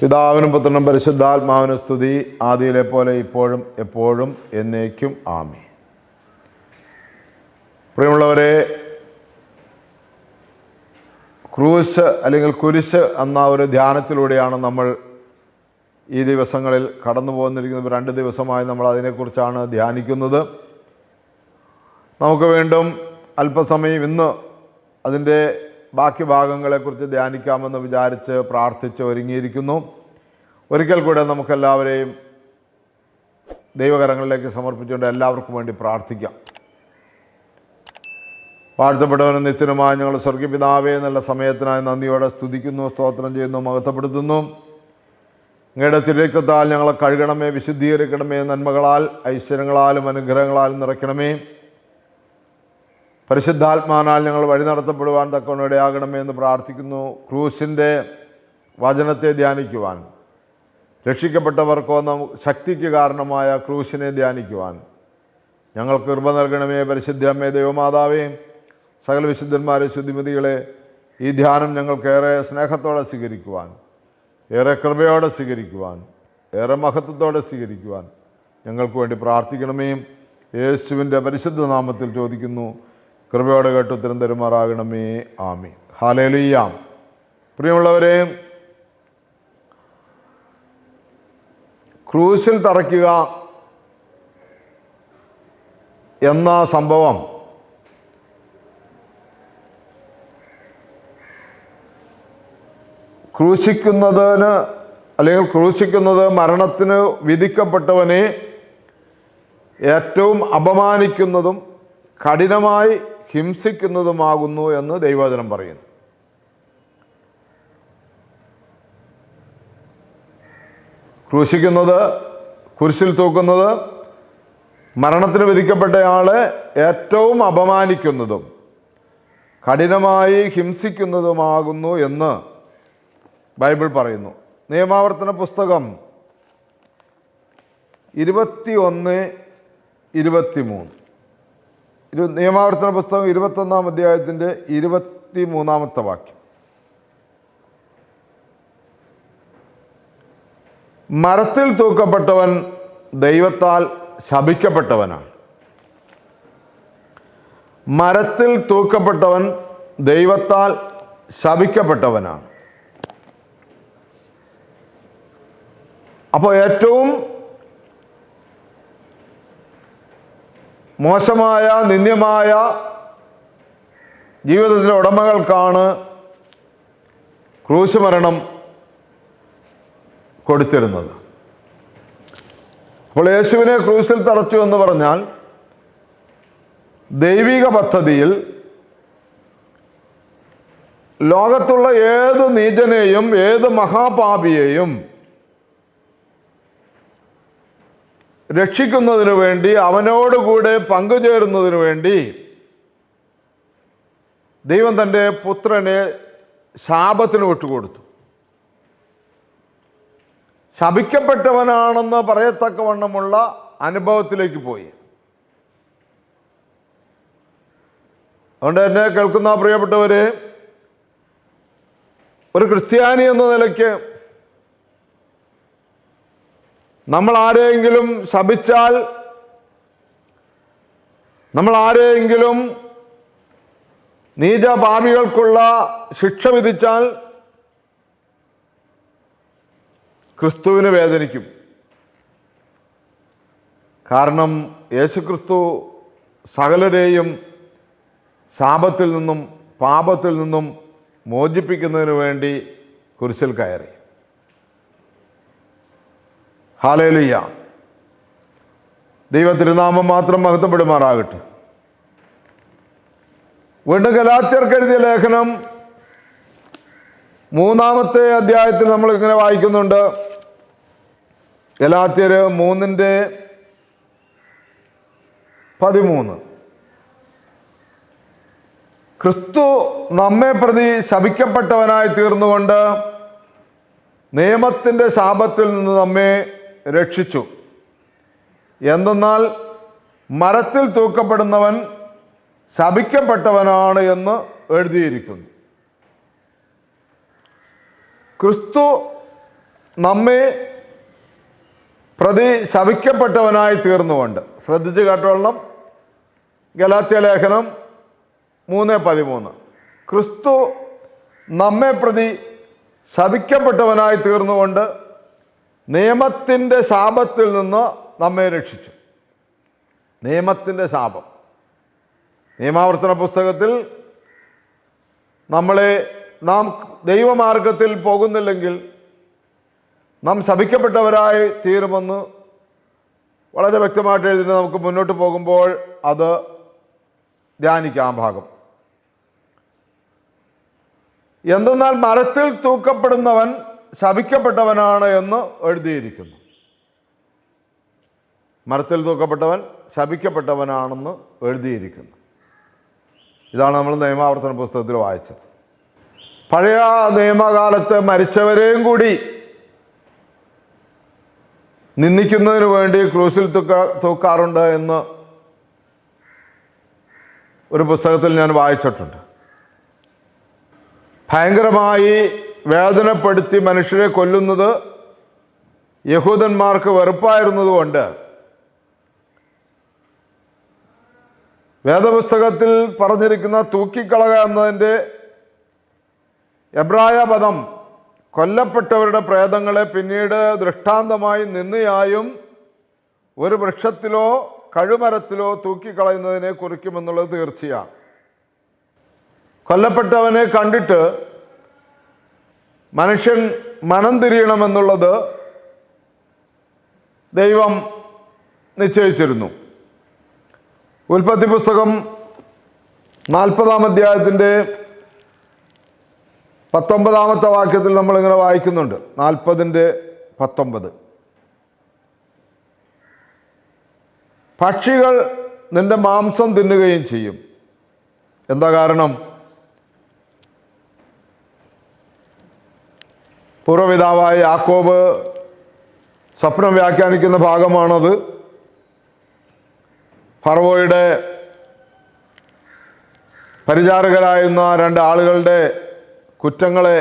പിതാവിനും പുത്രനും പരിശുദ്ധാത്മാവിനും സ്തുതി. ആദിയിലെ പോലെ ഇപ്പോഴും എപ്പോഴും എന്നേക്കും ആമി പ്രിയമുള്ളവരെ ക്രൂശ് അല്ലെങ്കിൽ കുരിശ് എന്ന ഒരു ധ്യാനത്തിലൂടെയാണ് നമ്മൾ ഈ ദിവസങ്ങളിൽ കടന്നു പോകുന്നിരിക്കുന്നത്. രണ്ട് ദിവസമായി നമ്മൾ അതിനെക്കുറിച്ചാണ് ധ്യാനിക്കുന്നത്. നമുക്ക് വീണ്ടും അല്പസമയം ഇന്ന് അതിന്റെ ബാക്കി ഭാഗങ്ങളെക്കുറിച്ച് ധ്യാനിക്കാമെന്ന് വിചാരിച്ച് പ്രാർത്ഥിച്ച് ഒരുങ്ങിയിരിക്കുന്നു. ഒരിക്കൽ കൂടെ നമുക്കെല്ലാവരെയും ദൈവകരങ്ങളിലേക്ക് സമർപ്പിച്ചുകൊണ്ട് എല്ലാവർക്കും വേണ്ടി പ്രാർത്ഥിക്കാം. വാഴ്ത്തപ്പെട്ടവനും നിത്യനുമായ ഞങ്ങൾ സ്വർഗപിതാവേ എന്നുള്ള സമയത്തിനായി നന്ദിയോടെ സ്തുതിക്കുന്നു സ്തോത്രം ചെയ്യുന്നു മഹത്വപ്പെടുത്തുന്നു. അങ്ങയുടെ തിരക്കത്താൽ ഞങ്ങളെ കഴുകണമേ വിശുദ്ധീകരിക്കണമേ നന്മകളാൽ ഐശ്വര്യങ്ങളാലും അനുഗ്രഹങ്ങളാലും നിറയ്ക്കണമേ. പരിശുദ്ധാത്മാനാൽ ഞങ്ങൾ വഴി നടത്തപ്പെടുവാൻ തക്കവണ്ണം എന്ന് പ്രാർത്ഥിക്കുന്നു. ക്രൂസിന്റെ വചനത്തെ ധ്യാനിക്കുവാൻ രക്ഷിക്കപ്പെട്ടവർക്കോ ശക്തിക്ക് കാരണമായ ക്രൂശിനെ ധ്യാനിക്കുവാൻ. ഞങ്ങൾക്ക് കൃപ നൽകണമേ പരിശുദ്ധ അമ്മേ ദൈവമാതാവേ സകല വിശുദ്ധന്മാരെ ശുദ്ധിമതികളെ ഈ ധ്യാനം ഞങ്ങൾക്കേറെ സ്നേഹത്തോടെ സ്വീകരിക്കുവാൻ ഏറെ കൃപയോടെ സ്വീകരിക്കുവാൻ ഏറെ മഹത്വത്തോടെ സ്വീകരിക്കുവാൻ ഞങ്ങൾക്ക് വേണ്ടി പ്രാർത്ഥിക്കണമേ. യേശുവിന്റെ പരിശുദ്ധ നാമത്തിൽ ചോദിക്കുന്നു. കൃപയോടെ കേട്ട് ഉത്തരം തരുമാറാകണമേ ആമി ഹാലേലുയാം പ്രിയമുള്ളവരെ ക്രൂശിൽ തറയ്ക്കുക എന്ന സംഭവം ക്രൂശിക്കുന്നതിന് അല്ലെങ്കിൽ ക്രൂശിക്കുന്നത് മരണത്തിന് വിധിക്കപ്പെട്ടവനെ ഏറ്റവും അപമാനിക്കുന്നതും കഠിനമായി ഹിംസിക്കുന്നതുമാകുന്നു എന്ന് ദൈവവചനം പറയുന്നു. ക്രൂശിക്കുന്നത് കുരിശിൽ തൂക്കുന്നത് മരണത്തിന് വിധിക്കപ്പെട്ടയാളെ ഏറ്റവും അപമാനിക്കുന്നതും കഠിനമായി ഹിംസിക്കുന്നതുമാകുന്നു എന്ന് ബൈബിൾ പറയുന്നു. നിയമാവർത്തന പുസ്തകം ഇരുപത്തി ഒന്ന് ഇരുപത്തി മൂന്ന് ഇരു നിയമാവർത്തന പുസ്തകം ഇരുപത്തൊന്നാം അധ്യായത്തിന്റെ ഇരുപത്തി മൂന്നാമത്തെ വാക്യം. മരത്തിൽ തൂക്കപ്പെട്ടവൻ ദൈവത്താൽ ശപിക്കപ്പെട്ടവനാണ്. മരത്തിൽ തൂക്കപ്പെട്ടവൻ ദൈവത്താൽ ശപിക്കപ്പെട്ടവനാണ്. അപ്പോൾ ഏറ്റവും മോശമായ നിന്ദ്യമായ ജീവിതത്തിലെ ഉടമകൾക്കാണ് ക്രൂശ് മരണം കൊടുത്തിരുന്നത്. അപ്പോൾ യേശുവിനെ ക്രൂശിൽ തറച്ചു എന്ന് പറഞ്ഞാൽ ദൈവിക പദ്ധതിയിൽ ലോകത്തുള്ള ഏത് നീചനെയും ഏത് മഹാപാപിയെയും രക്ഷിക്കുന്നതിനു വേണ്ടി അവനോടുകൂടെ പങ്കുചേരുന്നതിനു വേണ്ടി ദൈവം തന്റെ പുത്രനെ ശാപത്തിന് വിട്ടുകൊടുത്തു. ശപിക്കപ്പെട്ടവനാണെന്ന് പറയത്തക്കവണ്ണമുള്ള അനുഭവത്തിലേക്ക് പോയി. അതുകൊണ്ട് എന്നെ കേൾക്കുന്ന പ്രിയപ്പെട്ടവരെ ഒരു ക്രിസ്ത്യാനി എന്ന നിലയ്ക്ക് നമ്മൾ ആരെയെങ്കിലും ശപിച്ചാൽ നമ്മൾ ആരെയെങ്കിലും നീചപാപികൾക്കുള്ള ശിക്ഷ വിധിച്ചാൽ ക്രിസ്തുവിന് വേദനിക്കും. കാരണം യേശുക്രിസ്തു സകലരെയും ശാപത്തിൽ നിന്നും പാപത്തിൽ നിന്നും മോചിപ്പിക്കുന്നതിന് വേണ്ടി കുരിശിൽ കയറി. ഹാലേലിയ. ദൈവ തിരുനാമം മാത്രം മഹത്വപ്പെടുമാറാകട്ടെ. വീണ്ടും ഗലാത്യർക്ക് എഴുതിയ ലേഖനം മൂന്നാമത്തെ അധ്യായത്തിൽ നമ്മൾ ഇങ്ങനെ വായിക്കുന്നുണ്ട്. ഗലാത്യർ മൂന്നിന്റെ പതിമൂന്ന്. ക്രിസ്തു നമ്മെ പ്രതി ശപിക്കപ്പെട്ടവനായി തീർന്നുകൊണ്ട് നിയമത്തിന്റെ ശാപത്തിൽ നിന്ന് നമ്മെ രക്ഷിച്ചു. എന്തെന്നാൽ മരത്തിൽ തൂക്കപ്പെടുന്നവൻ ശപിക്കപ്പെട്ടവനാണ് എന്ന് എഴുതിയിരിക്കുന്നു. ക്രിസ്തു നമ്മെ പ്രതി ശവിക്കപ്പെട്ടവനായി തീർന്നുകൊണ്ട് ശ്രദ്ധിച്ച് കേട്ടോളണം. ഗലാത്യ ലേഖനം മൂന്ന് പതിമൂന്ന്. ക്രിസ്തു നമ്മെ പ്രതി ശപിക്കപ്പെട്ടവനായി തീർന്നുകൊണ്ട് നിയമത്തിന്റെ ശാപത്തിൽ നിന്ന് നമ്മെ രക്ഷിച്ചു. നിയമത്തിന്റെ ശാപം. നിയമാവർത്തന പുസ്തകത്തിൽ നമ്മളെ നാം ദൈവമാർഗത്തിൽ പോകുന്നില്ലെങ്കിൽ നാം ശപിക്കപ്പെട്ടവരായി തീരുമെന്ന് വളരെ വ്യക്തമായിട്ട് എഴുതി നമുക്ക് മുന്നോട്ട് പോകുമ്പോൾ അത് ധ്യാനിക്കാം ഭാഗം. എന്തെന്നാൽ മരത്തിൽ തൂക്കപ്പെടുന്നവൻ ശപിക്കപ്പെട്ടവനാണ് എന്ന് എഴുതിയിരിക്കുന്നു. മരത്തിൽ തൂക്കപ്പെട്ടവൻ ശപിക്കപ്പെട്ടവനാണെന്ന് എഴുതിയിരിക്കുന്നു. ഇതാണ് നമ്മൾ നിയമാവർത്തന പുസ്തകത്തിൽ വായിച്ചത്. പഴയ നിയമകാലത്ത് മരിച്ചവരെയും കൂടി നിന്ദിക്കുന്നതിന് വേണ്ടി ക്രൂസിൽ തൂക്ക തൂക്കാറുണ്ട് എന്ന് ഒരു പുസ്തകത്തിൽ ഞാൻ വായിച്ചിട്ടുണ്ട്. ഭയങ്കരമായി വേദനപ്പെടുത്തി മനുഷ്യരെ കൊല്ലുന്നത് യഹൂദന്മാർക്ക് വെറുപ്പായിരുന്നതുകൊണ്ട്. വേദപുസ്തകത്തിൽ പറഞ്ഞിരിക്കുന്ന തൂക്കിക്കളക എന്നതിന്റെ എബ്രായ പദം കൊല്ലപ്പെട്ടവരുടെ പ്രേതങ്ങളെ പിന്നീട് ദൃഷ്ടാന്തമായി നിന്നയായും ഒരു വൃക്ഷത്തിലോ കഴുമരത്തിലോ തൂക്കിക്കളയുന്നതിനെ കുറിക്കുമെന്നുള്ളത് തീർച്ചയാണ്. കൊല്ലപ്പെട്ടവനെ കണ്ടിട്ട് മനുഷ്യൻ മനം തിരിയണമെന്നുള്ളത് ദൈവം നിശ്ചയിച്ചിരുന്നു. ഉൽപ്പത്തി പുസ്തകം നാൽപ്പതാം അധ്യായത്തിന്റെ പത്തൊമ്പതാമത്തെ വാക്യത്തിൽ നമ്മളിങ്ങനെ വായിക്കുന്നുണ്ട്. നാൽപ്പതിന്റെ പത്തൊമ്പത്. പക്ഷികൾ നിന്റെ മാംസം തിന്നുകയും ചെയ്യും. എന്താ കാരണം? പൂർവപിതാവായ യാക്കോബ് സ്വപ്നം വ്യാഖ്യാനിക്കുന്ന ഭാഗമാണത്. ഫറവോയുടെ പരിചാരകരായിരുന്ന രണ്ട് ആളുകളുടെ കുറ്റങ്ങളെ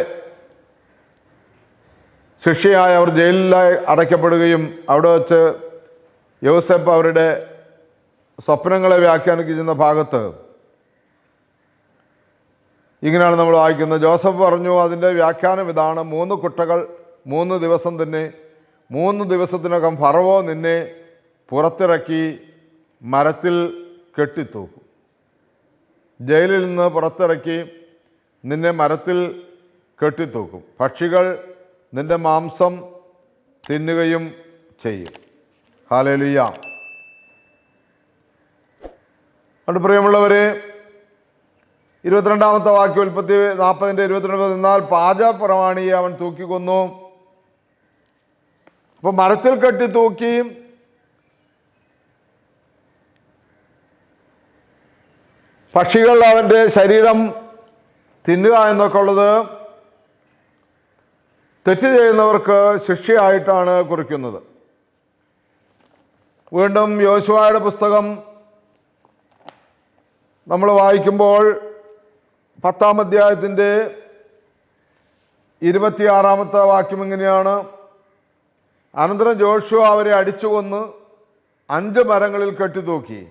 ശിക്ഷയായി അവർ ജയിലിലായി അടയ്ക്കപ്പെടുകയും അവിടെ വച്ച് യോസെഫ് അവരുടെ സ്വപ്നങ്ങളെ വ്യാഖ്യാനിക്കുന്ന ഭാഗത്ത് ഇങ്ങനെയാണ് നമ്മൾ വായിക്കുന്നത്. ജോസഫ് പറഞ്ഞു അതിന്റെ വ്യാഖ്യാനം ഇതാണ്. മൂന്ന് കുട്ടകൾ മൂന്ന് ദിവസം തന്നെ മൂന്ന് ദിവസത്തിനകം ഫറവോ നിന്നെ പുറത്തിറക്കി മരത്തിൽ കെട്ടിത്തൂക്കും. ജയിലിൽ നിന്ന് പുറത്തിറക്കി നിന്നെ മരത്തിൽ കെട്ടിത്തൂക്കും. പക്ഷികൾ നിന്റെ മാംസം തിന്നുകയും ചെയ്യും. ഹാലലിയ അത് പ്രിയമുള്ളവരെ ഇരുപത്തിരണ്ടാമത്തെ വാക്യം ഉൽപ്പത്തി നാൽപ്പതിന്റെ ഇരുപത്തിരണ്ട് എന്നാൽ പാച പ്രമാണിയെ അവൻ തൂക്കിക്കൊന്നു. അപ്പൊ മരത്തിൽ കെട്ടി തൂക്കി. പക്ഷികൾ അവന്റെ ശരീരം തിന്നുക എന്നൊക്കെ ഉള്ളത് തെറ്റ് ചെയ്യുന്നവർക്ക് ശിക്ഷയായിട്ടാണ് കുറിക്കുന്നത്. വീണ്ടും യോശുവായുടെ പുസ്തകം നമ്മൾ വായിക്കുമ്പോൾ പത്താം അധ്യായത്തിന്റെ ഇരുപത്തിയാറാമത്തെ വാക്യം എങ്ങനെയാണ്? അനന്തരം ജോഷു അവരെ അടിച്ചു കൊന്ന് അഞ്ച് മരങ്ങളിൽ കെട്ടിത്തൂക്കി.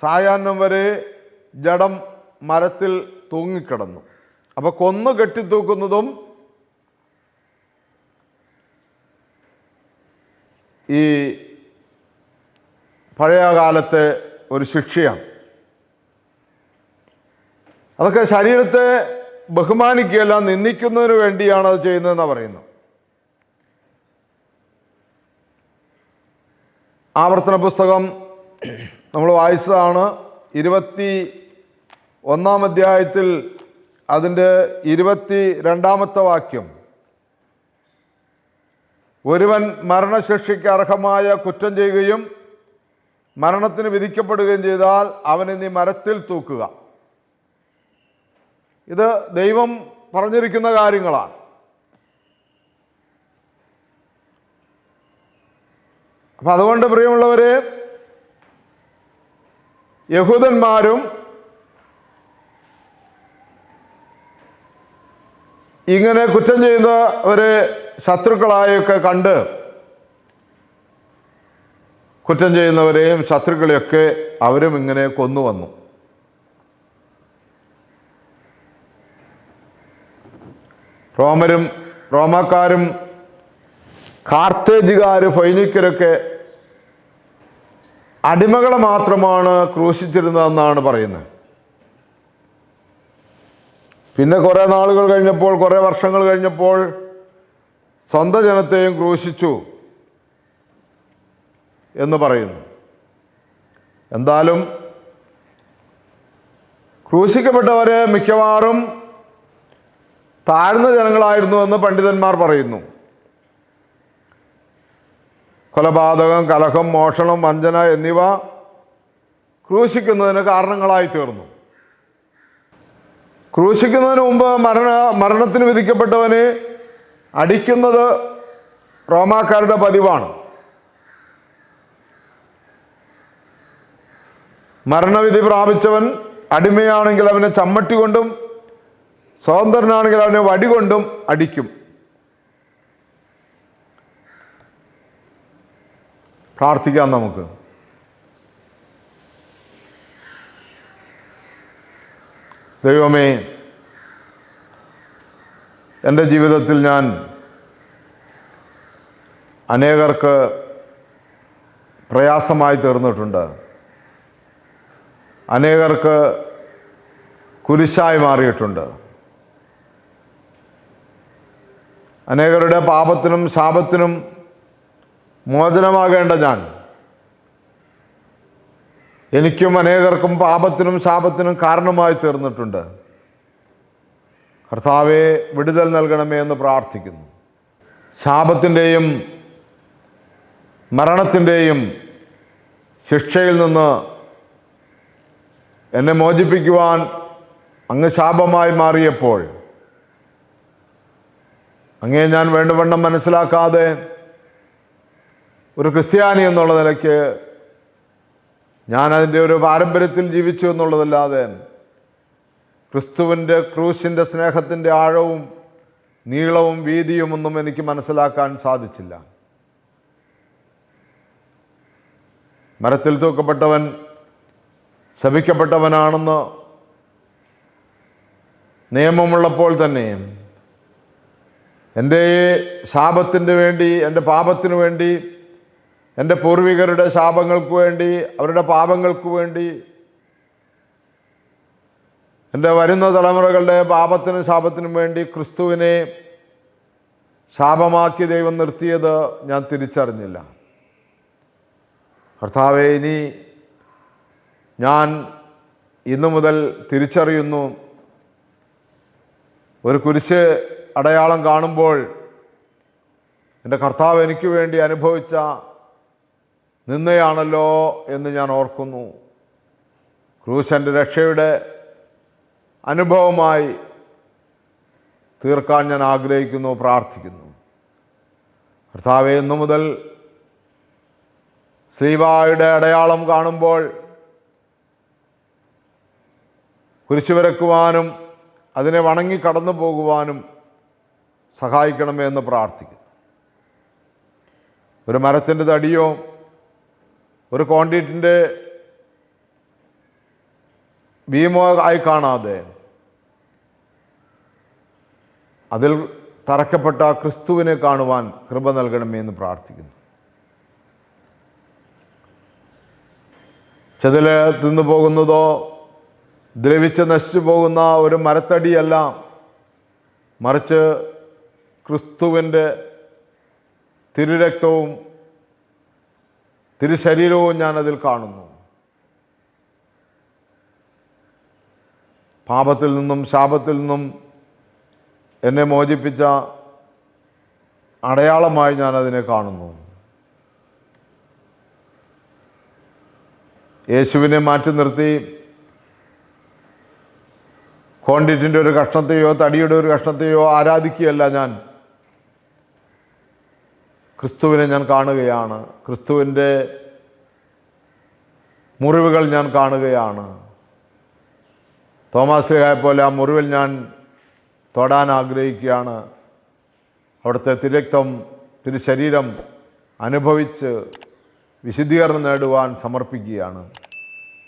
സായാഹ്നം വരെ ജഡം മരത്തിൽ തൂങ്ങിക്കിടന്നു. അപ്പൊ കൊന്ന് കെട്ടിത്തൂക്കുന്നതും ഈ പഴയ കാലത്തെ ഒരു ശിക്ഷയാണ്. അതൊക്കെ ശരീരത്തെ ബഹുമാനിക്കുകയല്ല നിന്ദിക്കുന്നതിന് വേണ്ടിയാണ് അത് ചെയ്യുന്നതെന്നാണ് പറയുന്നു ആവർത്തന പുസ്തകം നമ്മൾ വായിച്ചതാണ്. ഇരുപത്തി ഒന്നാം അധ്യായത്തിൽ അതിന്റെ ഇരുപത്തി രണ്ടാമത്തെ വാക്യം. ഒരുവൻ മരണശിക്ഷയ്ക്ക് അർഹമായ കുറ്റം ചെയ്യുകയും മരണത്തിന് വിധിക്കപ്പെടുകയും ചെയ്താൽ അവനെ നീ മരത്തിൽ തൂക്കുക. ഇത് ദൈവം പറഞ്ഞിരിക്കുന്ന കാര്യങ്ങളാണ്. അപ്പം അതുകൊണ്ട് പ്രിയമുള്ളവരെ യഹൂദന്മാരും ഇങ്ങനെ കുറ്റം ചെയ്യുന്ന ഒരു ശത്രുക്കളായൊക്കെ കണ്ട് കുറ്റം ചെയ്യുന്നവരെയും ശത്രുക്കളെയൊക്കെ അവരും ഇങ്ങനെ കൊന്നുവന്നു. റോമരും റോമാക്കാരും കാർത്തേജുകാർ ഫൈനിക്കരൊക്കെ അടിമകളെ മാത്രമാണ് ക്രൂശിച്ചിരുന്നതെന്നാണ് പറയുന്നത്. പിന്നെ കുറേ നാളുകൾ കഴിഞ്ഞപ്പോൾ കുറേ വർഷങ്ങൾ കഴിഞ്ഞപ്പോൾ സ്വന്തം ജനത്തെയും ക്രൂശിച്ചു എന്ന് പറയുന്നു. എന്തായാലും ക്രൂശിക്കപ്പെട്ടവരെ മിക്കവാറും താഴ്ന്ന ജനങ്ങളായിരുന്നു എന്ന് പണ്ഡിതന്മാർ പറയുന്നു. കൊലപാതകം കലഹം മോഷണം വഞ്ചന എന്നിവ ക്രൂശിക്കുന്നതിന് കാരണങ്ങളായി തീർന്നു. ക്രൂശിക്കുന്നതിന് മുമ്പ് മരണ മരണത്തിന് വിധിക്കപ്പെട്ടവനെ അടിക്കുന്നത് റോമാക്കാരുടെ പതിവാണ്. മരണവിധി പ്രാപിച്ചവൻ അടിമയാണെങ്കിൽ അവനെ ചമ്മട്ടി കൊണ്ടും സ്വതന്ത്രനാണെങ്കിൽ അവനെ വടികൊണ്ടും അടിക്കും. പ്രാർത്ഥിക്കാം നമുക്ക്. ദൈവമേ എന്റെ ജീവിതത്തിൽ ഞാൻ അനേകർക്ക് പ്രയാസമായി തീർന്നിട്ടുണ്ട്. അനേകർക്ക് കുരിശായി മാറിയിട്ടുണ്ട്. അനേകരുടെ പാപത്തിനും ശാപത്തിനും മോചനമാകേണ്ട ഞാൻ. എനിക്കും അനേകർക്കും പാപത്തിനും ശാപത്തിനും കാരണമായി തീർന്നിട്ടുണ്ട്. കർത്താവെ വിടുതൽ നൽകണമേ എന്ന് പ്രാർത്ഥിക്കുന്നു. ശാപത്തിന്റെയും മരണത്തിന്റെയും ശിക്ഷയിൽ നിന്ന് എന്നെ മോചിപ്പിക്കുവാൻ അങ്ങ് ശാപമായി മാറിയപ്പോൾ അങ്ങേ ഞാൻ വേണ്ടവണ്ണം മനസ്സിലാക്കാതെ ഒരു ക്രിസ്ത്യാനി എന്നുള്ള നിലയ്ക്ക് ഞാൻ അതിന്റെ ഒരു പാരമ്പര്യത്തിൽ ജീവിച്ചു എന്നുള്ളതല്ലാതെ ക്രിസ്തുവിന്റെ ക്രൂശിന്റെ സ്നേഹത്തിന്റെ ആഴവും നീളവും വീതിയും ഒന്നും എനിക്ക് മനസ്സിലാക്കാൻ സാധിച്ചില്ല. മരത്തിൽ തൂക്കപ്പെട്ടവൻ ശപിക്കപ്പെട്ടവനാണെന്ന് നിയമമുള്ളപ്പോൾ തന്നെ എന്റെ ശാപത്തിന് വേണ്ടി എന്റെ പാപത്തിനു വേണ്ടി എന്റെ പൂർവികരുടെ ശാപങ്ങൾക്ക് വേണ്ടി അവരുടെ പാപങ്ങൾക്ക് വേണ്ടി എന്റെ വരുന്ന തലമുറകളുടെ പാപത്തിനും ശാപത്തിനും വേണ്ടി ക്രിസ്തുവിനെ ശാപമാക്കി ദൈവം നിർത്തിയത് ഞാൻ തിരിച്ചറിഞ്ഞില്ല. കർത്താവെ ഇനി ഞാൻ ഇന്നു മുതൽ തിരിച്ചറിയുന്നു. ഒരു കുരിശ് അടയാളം കാണുമ്പോൾ എന്റെ കർത്താവ് എനിക്ക് വേണ്ടി അനുഭവിച്ച നിന്നയാണല്ലോ എന്ന് ഞാൻ ഓർക്കുന്നു. ക്രൂശ് എന്റെ രക്ഷയുടെ അനുഭവമായി തീർക്കാൻ ഞാൻ ആഗ്രഹിക്കുന്നു പ്രാർത്ഥിക്കുന്നു. കർത്താവെ ഇന്നു മുതൽ ശ്രീവായുടെ അടയാളം കാണുമ്പോൾ കുരിശു വരക്കുവാനും അതിനെ വണങ്ങി കടന്നു പോകുവാനും സഹായിക്കണമേ എന്ന് പ്രാർത്ഥിക്കും. ഒരു മരത്തിന്റെ തടിയോ ഒരു കോൺക്രീറ്റിന്റെ ഭീമോ ആയി കാണാതെ അതിൽ തറക്കപ്പെട്ട ക്രിസ്തുവിനെ കാണുവാൻ കൃപ നൽകണമേ എന്ന് പ്രാർത്ഥിക്കുന്നു. ചെതിൽ തിന്നു പോകുന്നതോ ദ്രവിച്ച് നശിച്ചു പോകുന്ന ഒരു മരത്തടിയല്ല മറിച്ച് ക്രിസ്തുവിന്റെ തിരുരക്തവും തിരുശരീരവും ഞാൻ അതിൽ കാണുന്നു. പാപത്തിൽ നിന്നും ശാപത്തിൽ നിന്നും എന്നെ മോചിപ്പിച്ച അടയാളമായി ഞാൻ അതിനെ കാണുന്നു. യേശുവിനെ മാറ്റി നിർത്തി. കോണ്ടിറ്റിന്റെ ഒരു കഷ്ണത്തെയോ തടിയുടെ ഒരു കഷ്ണത്തെയോ ആരാധിക്കുകയല്ല ഞാൻ. ക്രിസ്തുവിനെ ഞാൻ കാണുകയാണ്. ക്രിസ്തുവിന്റെ മുറിവുകൾ ഞാൻ കാണുകയാണ്. തോമസ് ലിഹായെ പോലെ ആ മുറിവിൽ ഞാൻ തൊടാൻ ആഗ്രഹിക്കുകയാണ്. അവിടുത്തെ തിരക്തം തിരുശരീരം അനുഭവിച്ച് വിശുദ്ധീകരണം നേടുവാൻ സമർപ്പിക്കുകയാണ്.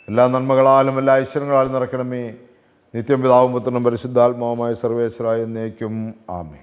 എല്ലാ നന്മകളാലും എല്ലാ ഐശ്വര്യങ്ങളാലും നിറയ്ക്കണമേ. നിത്യം പിതാവും പുത്രനും പരിശുദ്ധാത്മാവുമായ സർവേശ്വരായ എന്നേക്കും. ആമേ